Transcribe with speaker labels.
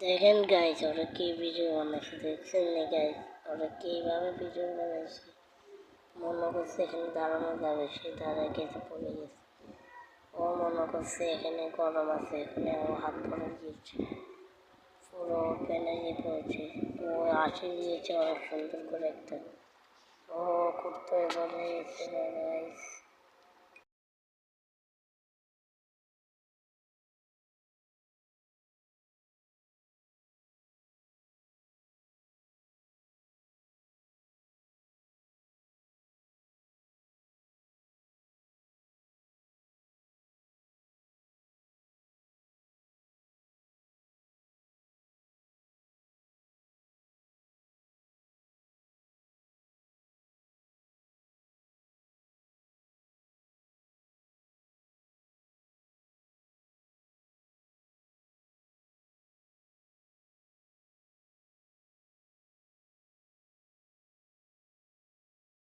Speaker 1: দেখেন গাইজ ওরা কি ভিডিও বানাইছে, দেখছেন নি গাইজ ওরা কীভাবে ভিডিও বানাইছে? মনে করছে এখানে দাঁড়ানো যাবে, সে দাঁড়ায় গেছে, পড়ে গেছে। ও মনে করছে এখানে গরম আছে, এখানে ও হাত পরে গিয়েছে। পুরো প্যানে গিয়ে পড়েছে। ও আসে দিয়েছে অনেক সুন্দর করে একটা ও করতে বলে গাইজ